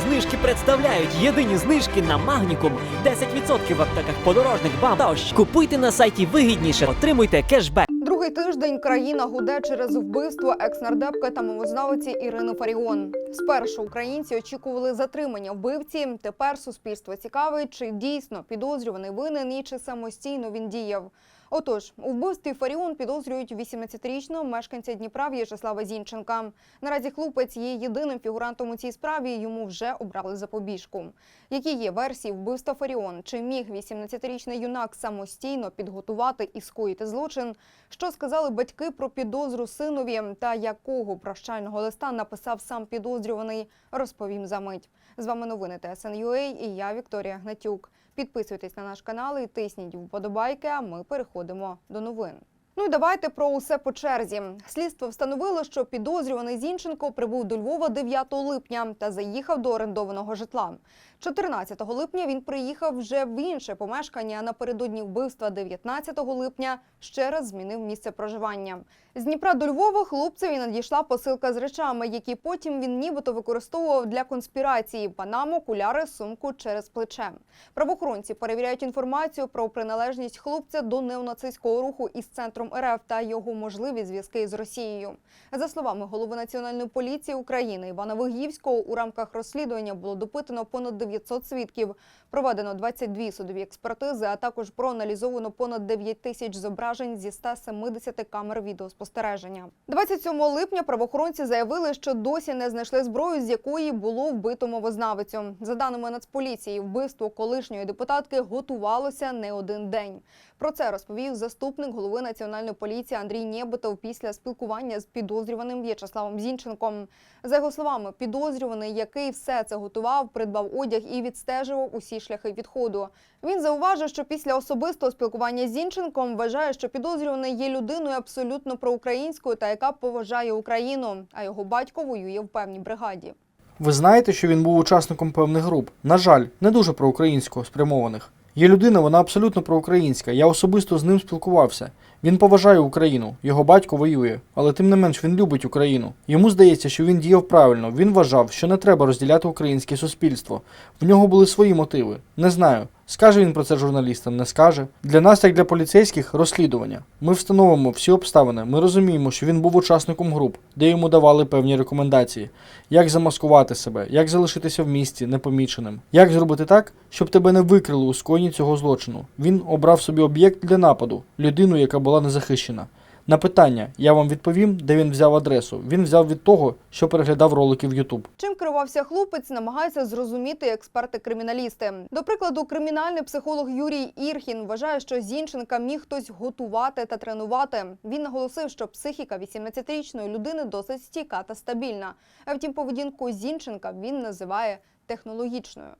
Знижки представляють єдині знижки на Магнікум. 10% в аптеках подорожник бам та ощ. Купуйте на сайті вигідніше, отримуйте кешбек. Другий тиждень країна гуде через вбивство екс-нардепки та мовознавиці Ірини Фаріон. Спершу українці очікували затримання вбивці. Тепер суспільство цікавить, чи дійсно підозрюваний винен і чи самостійно він діяв. Отож, у вбивстві Фаріон підозрюють 18-річного мешканця Дніпра В'ячеслава Зінченка. Наразі хлопець є єдиним фігурантом у цій справі. Йому вже обрали запобіжку. Які є версії вбивства Фаріон? Чи міг 18-річний юнак самостійно підготувати і скоїти злочин? Що сказали батьки про підозру синові та якого прощального листа написав сам підозрюваний? Розповім за мить. З вами новини ТСН.UA і я Вікторія Гнатюк. Підписуйтесь на наш канал і тисніть вподобайки. А ми переходимо до новин. Ну і давайте про усе по черзі. Слідство встановило, що підозрюваний Зінченко прибув до Львова 9 липня та заїхав до орендованого житла. 14 липня він приїхав вже в інше помешкання. Напередодні вбивства 19 липня ще раз змінив місце проживання. З Дніпра до Львова хлопцеві надійшла посилка з речами, які потім він нібито використовував для конспірації: панаму, окуляри, сумку через плече. Правоохоронці перевіряють інформацію про приналежність хлопця до неонацистського руху із центром РФ та його можливі зв'язки з Росією. За словами голови національної поліції України Івана Вигівського, у рамках розслідування було допитано понад 900 свідків. Проведено 22 судові експертизи, а також проаналізовано понад 9 тисяч зображень зі 170 камер відеоспостереження. 27 липня правоохоронці заявили, що досі не знайшли зброю, з якої було вбито мовознавицю. За даними Нацполіції, вбивство колишньої депутатки готувалося не один день. Про це розповів заступник голови національної поліції Андрій Нєбитов після спілкування з підозрюваним В'ячеславом Зінченком. За його словами, підозрюваний, який все це готував, придбав одяг і відстежував усі шляхи відходу. Він зауважив, що після особистого спілкування з Зінченком вважає, що підозрюваний є людиною абсолютно проукраїнською та яка поважає Україну. А його батько воює в певній бригаді. Ви знаєте, що він був учасником певних груп. На жаль, не дуже проукраїнсько спрямованих. Є людина, вона абсолютно проукраїнська. Я особисто з ним спілкувався. Він поважає Україну, його батько воює, але тим не менш він любить Україну. Йому здається, що він діяв правильно. Він вважав, що не треба розділяти українське суспільство. В нього були свої мотиви. Не знаю. Скаже він про це журналістам, не скаже. Для нас, як для поліцейських, розслідування. Ми встановимо всі обставини. Ми розуміємо, що він був учасником груп, де йому давали певні рекомендації, як замаскувати себе, як залишитися в місті непоміченим, як зробити так, щоб тебе не викрили у скоєнні цього злочину. Він обрав собі об'єкт для нападу, людину, яка була незахищена. На питання я вам відповім, де він взяв адресу. Він взяв від того, що переглядав ролики в YouTube. Чим керувався хлопець, намагаються зрозуміти експерти-криміналісти. До прикладу, кримінальний психолог Юрій Ірхін вважає, що Зінченка міг хтось готувати та тренувати. Він наголосив, що психіка 18-річної людини досить стійка та стабільна. А втім, поведінку Зінченка він називає технологічною.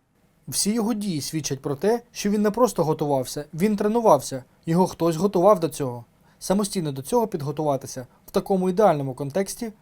Всі його дії свідчать про те, що він не просто готувався, він тренувався. Його хтось готував до цього. Самостійно до цього підготуватися в такому ідеальному контексті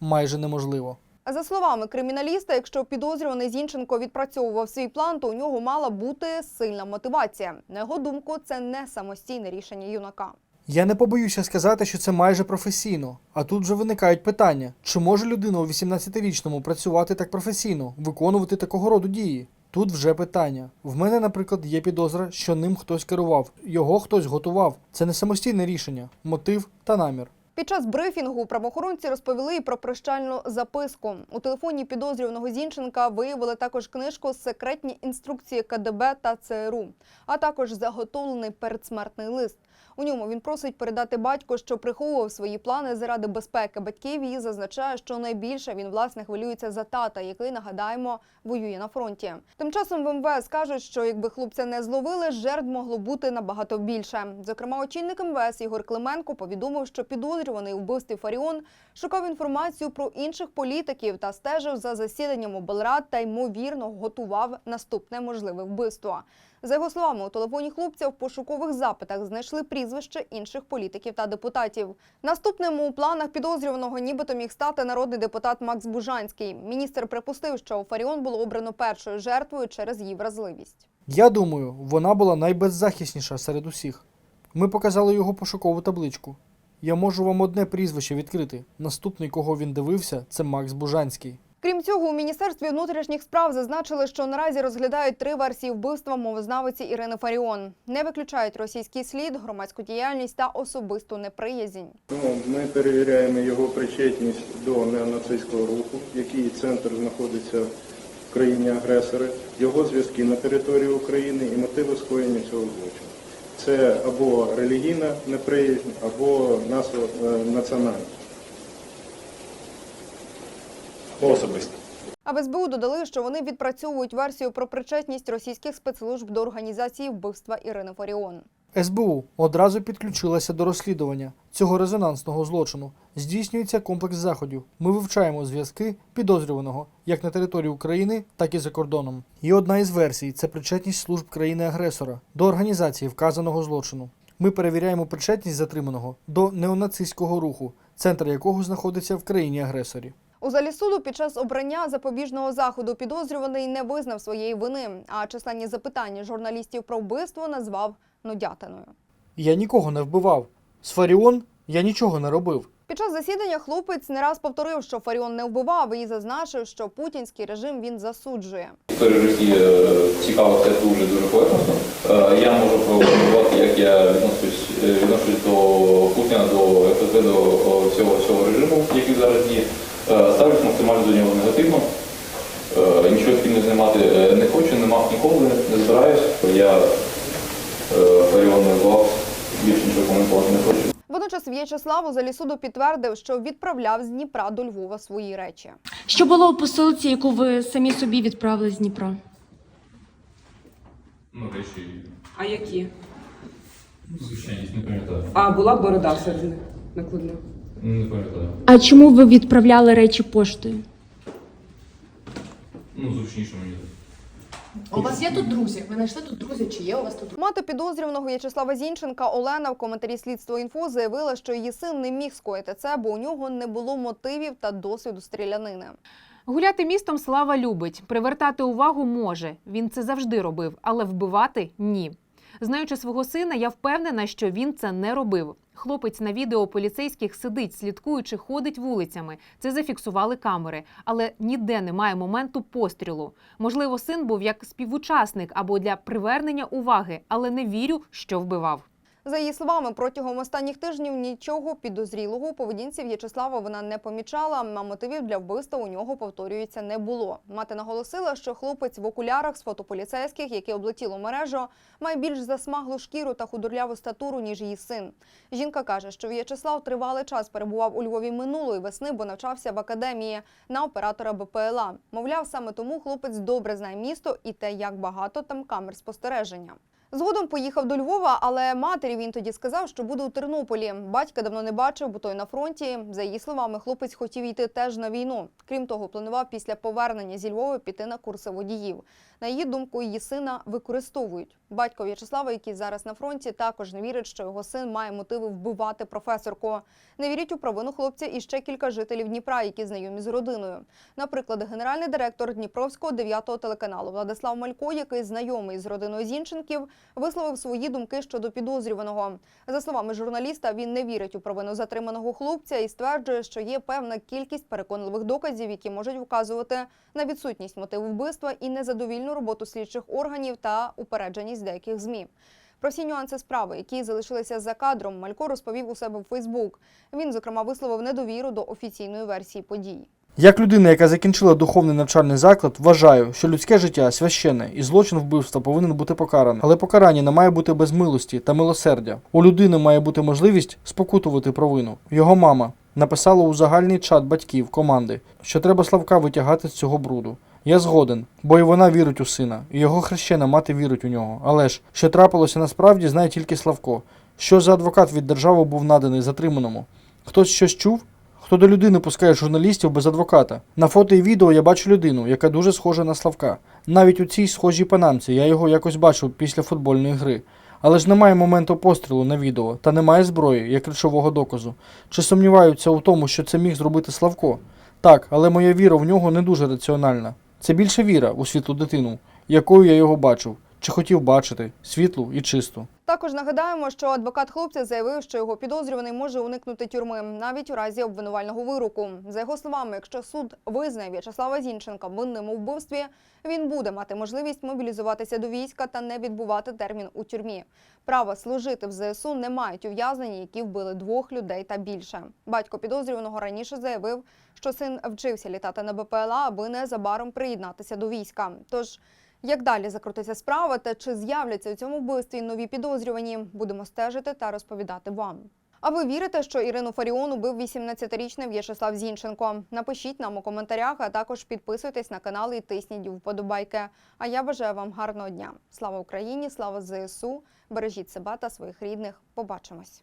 майже неможливо. За словами криміналіста, якщо підозрюваний Зінченко відпрацьовував свій план, то у нього мала бути сильна мотивація. На його думку, це не самостійне рішення юнака. Я не побоюся сказати, що це майже професійно. А тут вже виникають питання: чи може людина у 18-річному працювати так професійно, виконувати такого роду дії? Тут вже питання. В мене, наприклад, є підозра, що ним хтось керував, його хтось готував. Це не самостійне рішення, мотив та намір. Під час брифінгу правоохоронці розповіли і про прощальну записку. У телефоні підозрюваного Зінченка виявили також книжку Секретні інструкції КДБ та ЦРУ, а також заготовлений передсмертний лист. У ньому він просить передати батьку, що приховував свої плани заради безпеки батьків і зазначає, що найбільше він власне хвилюється за тата, який нагадаємо воює на фронті. Тим часом в МВС кажуть, що якби хлопця не зловили, жертв могло бути набагато більше. Зокрема, очільник МВС Ігор Клименко повідомив, що підозрюваний у вбивстві Фаріон шукав інформацію про інших політиків та стежив за засіданням облрад та ймовірно готував наступне можливе вбивство. За його словами, у телефоні хлопця в пошукових запитах знайшли прізвище інших політиків та депутатів. Наступним у планах підозрюваного нібито міг стати народний депутат Макс Бужанський. Міністр припустив, що Фаріон було обрано першою жертвою через її вразливість. Я думаю, вона була найбеззахисніша серед усіх. Ми показали його пошукову табличку. Я можу вам одне прізвище відкрити. Наступний, кого він дивився, це Макс Бужанський. Крім цього, у міністерстві внутрішніх справ зазначили, що наразі розглядають три версії вбивства мовознавиці Ірини Фаріон. Не виключають російський слід, громадську діяльність та особисту неприязнь. Ну, Ми перевіряємо його причетність до неонацистського руху, який центр знаходиться в країні агресори, його зв'язки на території України і мотиви скоєння цього злочину. Це або релігійна неприязнь, або е, національна. Особисто. А в СБУ додали, що вони відпрацьовують версію про причетність російських спецслужб до організації вбивства Ірини Фаріон. СБУ одразу підключилася до розслідування цього резонансного злочину. Здійснюється комплекс заходів. Ми вивчаємо зв'язки підозрюваного як на території України, так і за кордоном. І одна із версій це причетність служб країни-агресора до організації вказаного злочину. Ми перевіряємо причетність затриманого до неонацистського руху, центр якого знаходиться в країні-агресорі. У залі суду під час обрання запобіжного заходу підозрюваний не визнав своєї вини, а численні запитання журналістів про вбивство назвав нудятиною. Я нікого не вбивав. З Фаріон я нічого не робив. Під час засідання хлопець не раз повторив, що Фаріон не вбивав і зазначив, що путінський режим він засуджує. Історія е, це дуже дуже поверхностно. Е, Я можу прокоментувати, як я відношусь, е, відношусь до Путіна, до ФСБ, до всього цього режиму, який зараз діє. Е, Ставлюсь максимально до нього негативно. Е, Нічого спільно знімати е, не хочу, не мав ніколи, не збираюсь. Я е, Фаріон більше нічого коментувати не хочу. Водночас В'ячеслав у залі суду підтвердив, що відправляв з Дніпра до Львова свої речі. Що було у посилці, яку ви самі собі відправили з Дніпра? Ну, речі, А які? звичайність, не пам'ятаю. А була борода всередині накладна. Не пам'ятаю. А чому ви відправляли речі поштою? Ну, зручніше мені. У вас є тут друзі? Ви знайшли тут друзі? Чи є у вас тут друзі? Мати підозрюваного В'ячеслава Зінченка Олена в коментарі слідства інфо заявила, що її син не міг скоїти це, бо у нього не було мотивів та досвіду стрілянини. Гуляти містом Слава любить, привертати увагу може. Він це завжди робив, але вбивати ні. Знаючи свого сина, я впевнена, що він це не робив. Хлопець на відео поліцейських сидить, слідкуючи, ходить вулицями. Це зафіксували камери, але ніде немає моменту пострілу. Можливо, син був як співучасник або для привернення уваги, але не вірю, що вбивав. За її словами, протягом останніх тижнів нічого підозрілого у поведінці В'ячеслава вона не помічала, а мотивів для вбивства у нього повторюється не було. Мати наголосила, що хлопець в окулярах з фото поліцейських, які облетіло мережу, має більш засмаглу шкіру та худорляву статуру, ніж її син. Жінка каже, що В'ячеслав тривалий час перебував у Львові минулої весни, бо навчався в академії на оператора БПЛА. Мовляв, саме тому хлопець добре знає місто і те, як багато там камер спостереження. Згодом поїхав до Львова, але матері він тоді сказав, що буде у Тернополі. Батька давно не бачив, бо той на фронті. За її словами, хлопець хотів йти теж на війну. Крім того, планував після повернення зі Львова піти на курси водіїв. На її думку, її сина використовують. Батько В'ячеслава, який зараз на фронті, також не вірить, що його син має мотиви вбивати професорку. Не вірять у провину хлопця і ще кілька жителів Дніпра, які знайомі з родиною. Наприклад, генеральний директор Дніпровського 9-го телеканалу Владислав Малько, який знайомий з родиною Зінченків, висловив свої думки щодо підозрюваного. За словами журналіста, він не вірить у провину затриманого хлопця і стверджує, що є певна кількість переконливих доказів, які можуть вказувати на відсутність мотиву вбивства і незадовільну роботу слідчих органів та упередженість деяких змі. Про всі нюанси справи, які залишилися за кадром, Малько розповів у себе в Фейсбук. Він, зокрема, висловив недовіру до офіційної версії подій. Як людина, яка закінчила духовний навчальний заклад, вважаю, що людське життя священне і злочин вбивства повинен бути покараний. Але покарання не має бути без милості та милосердя. У людини має бути можливість спокутувати провину. Його мама написала у загальний чат батьків команди, що треба Славка витягати з цього бруду. Я згоден, бо і вона вірить у сина, і його хрещена мати вірить у нього. Але ж що трапилося насправді, знає тільки Славко. Що за адвокат від держави був наданий затриманому? Хтось щось чув? Хто до людини пускає журналістів без адвоката? На фото і відео я бачу людину, яка дуже схожа на Славка. Навіть у цій схожій панамці я його якось бачив після футбольної гри. Але ж немає моменту пострілу на відео та немає зброї як речового доказу. Чи сумніваються у тому, що це міг зробити Славко? Так, але моя віра в нього не дуже раціональна. Це більше віра у світлу дитину, якою я його бачив, чи хотів бачити, світлу і чисту. Та Також нагадаємо, що адвокат хлопця заявив, що його підозрюваний може уникнути тюрми навіть у разі обвинувального вироку. За його словами, якщо суд визнає В'ячеслава Зінченка винним у вбивстві, він буде мати можливість мобілізуватися до війська та не відбувати термін у тюрмі. Право служити в ЗСУ не мають ув'язнені, які вбили двох людей та більше. Батько підозрюваного раніше заявив, що син вчився літати на БПЛА, аби незабаром приєднатися до війська. Тож як далі закрутиться справа та чи з'являться у цьому вбивстві нові підозрювані, будемо стежити та розповідати вам. А ви вірите, що Ірину Фаріон убив 18-річний В'ячеслав Зінченко? Напишіть нам у коментарях, а також підписуйтесь на канал і тисніть вподобайки. А я бажаю вам гарного дня. Слава Україні! Слава ЗСУ! Бережіть себе та своїх рідних. Побачимось!